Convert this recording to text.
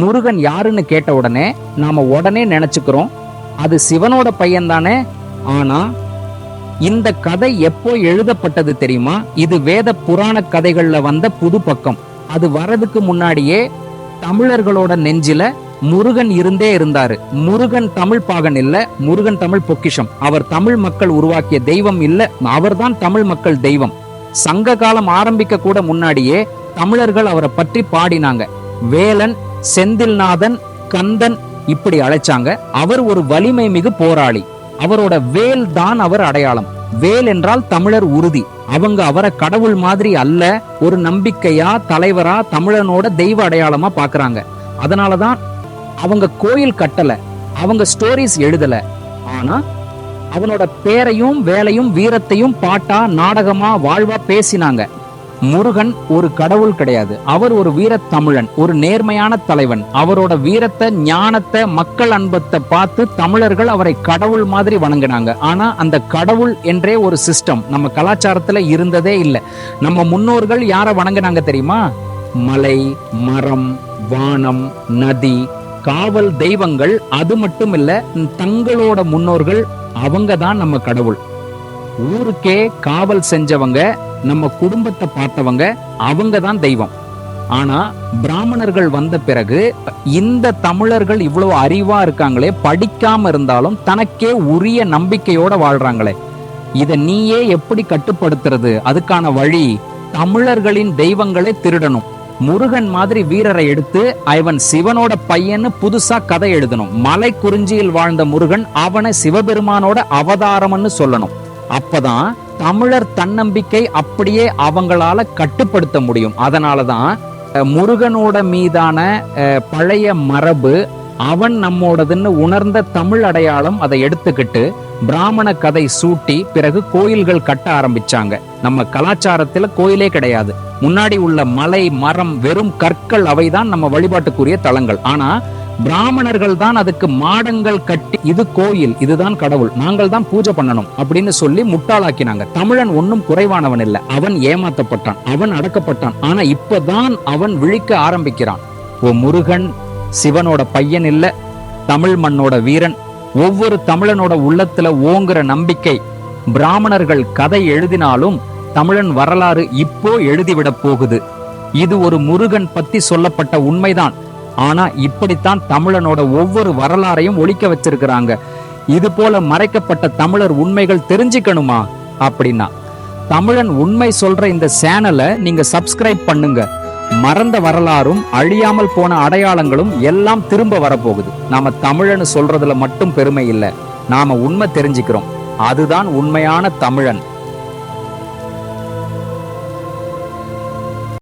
முருகன் யாருன்னு கேட்ட உடனே நாம உடனே நினைச்சுக்கிறோம். அது சிவனோட பையன் தானே? ஆனா இந்த கதை எப்போ எழுதப்பட்டது தெரியுமா? இது வேத புராண கதைகள்ல வந்த புது பக்கம். அது வரதுக்கு முன்னாடியே தமிழர்களோட நெஞ்சில முருகன் இருந்தே இருந்தாரு. முருகன் தமிழ் பாகன் இல்ல முருகன் தமிழ் பொக்கிஷம். அவர் தமிழ் மக்கள் உருவாக்கிய தெய்வம் இல்ல அவர்தான் தமிழ் மக்கள் தெய்வம். சங்க காலம் ஆரம்பிக்க கூட முன்னாடியே தமிழர்கள் அவரை பற்றி பாடினாங்க. வேலன் செந்தில்நாதன் கந்தன் இப்படி அழைச்சாங்க. அவர் ஒரு வலிமை மிகு போராளி. அவரோட வேல் தான் அவர் அடையாளம். வேல் என்றால் தமிழர் உறுதி. அவங்க அவரை கடவுள் மாதிரி அல்ல ஒரு நம்பிக்கையா தலைவரா தமிழனோட தெய்வ அடையாளமா பாக்குறாங்க. அதனாலதான் அவங்க கோயில் கட்டல அவங்க ஸ்டோரிஸ் எழுதல. ஆனா அவனோட பேரையும் வேலையும் வீரத்தையும் பாட்டா நாடகமா வாழ்வா பேசினாங்க. முருகன் ஒரு கடவுள் கிடையாது. அவர் ஒரு வீர தமிழன் ஒரு நேர்மையான தலைவன். அவரோட வீரத்தை ஞானத்தை மக்கள் அன்பத்தை பார்த்து தமிழர்கள் அவரை கடவுள் மாதிரி வணங்கினாங்க. ஆனா அந்த கடவுள் என்றே ஒரு சிஸ்டம் நம்ம கலாச்சாரத்துல இருந்ததே இல்லை. நம்ம முன்னோர்கள் யாரை வணங்கினாங்க தெரியுமா? மலை மரம் வானம் நதி காவல் தெய்வங்கள். அது மட்டும் இல்ல தங்களோட முன்னோர்கள் அவங்க தான் நம்ம கடவுள். ஊருக்கே காவல் செஞ்சவங்க நம்ம குடும்பத்தை பார்த்தவங்க அவங்க தான் தெய்வம். ஆனா பிராமணர்கள் வந்த பிறகு இந்த தமிழர்கள் இவ்வளவு அறிவா இருக்காங்களே படிக்காம இருந்தாலும் தனக்கே உரிய நம்பிக்கையோட வாழ்றாங்களே. இதை நீயே எப்படி கட்டுப்படுத்துறது? அதுக்கான வழி தமிழர்களின் தெய்வங்களை திருடணும். முருகன் மாதிரி வீரரை எடுத்து அவன் சிவனோட பையன்னு புதுசா கதை எழுதணும். மலை குறிஞ்சியில் வாழ்ந்த முருகன் அவனை சிவபெருமானோட அவதாரம்னு சொல்லணும். அப்பதான் தமிழர் தன்னம்பிக்கை அப்படியே அவங்களால கட்டுப்படுத்த முடியும். அதனாலதான் முருகனோட மீதான பழைய மரபு அவன் நம்மோடதுன்னு உணர்ந்த தமிழ் அடையாளம் அதை எடுத்துக்கிட்டு பிராமண கதை சூட்டி பிறகு கோயில்கள் கட்ட ஆரம்பிச்சாங்க. நம்ம கலாச்சாரத்துல கோயிலே கிடையாது. முன்னாடி உள்ள மலை மரம் வெறும் கற்கள் அவைதான் நம்ம வழிபாட்டுக்குரிய தலங்கள். ஆனா பிராமணர்கள் தான் அதுக்கு மாடங்கள் கட்டி இது கோயில் இதுதான் கடவுள் நாங்கள் தான் பூஜை பண்ணணும் அப்படின்னு சொல்லி முட்டாளாக்கினாங்க. தமிழன் ஒன்னும் குறைவானவன் இல்ல. அவன் ஏமாத்தப்பட்டான் அவன் அடக்கப்பட்டான். ஆனா இப்பதான் அவன் விழிக்க ஆரம்பிக்கிறான். ஓ முருகன் சிவனோட பையன் இல்ல தமிழ் மண்ணோட வீரன் ஒவ்வொரு தமிழனோட உள்ளத்துல ஓங்குற நம்பிக்கை பிராமணர்கள் கதை எழுதினாலும் தமிழன் வரலாறு இப்போ எழுதிவிடப் போகுது. இது ஒரு முருகன் பத்தி சொல்லப்பட்ட உண்மைதான். ஆனா இப்படித்தான் தமிழனோட ஒவ்வொரு வரலாறையும் ஒழிக்க வச்சிருக்கிறாங்க. இது போல மறைக்கப்பட்ட தமிழர் உண்மைகள் தெரிஞ்சுக்கணுமா? அப்படின்னா தமிழன் உண்மை சொல்ற இந்த சேனலை நீங்க சப்ஸ்கிரைப் பண்ணுங்க. மறந்த வரலாறும் அழியாமல் போன அடையாளங்களும் எல்லாம் திரும்ப வரப்போகுது. நாம தமிழன்னு சொல்றதுல மட்டும் பெருமை இல்லை. நாம உண்மை தெரிஞ்சுக்கிறோம். அதுதான் உண்மையான தமிழன்.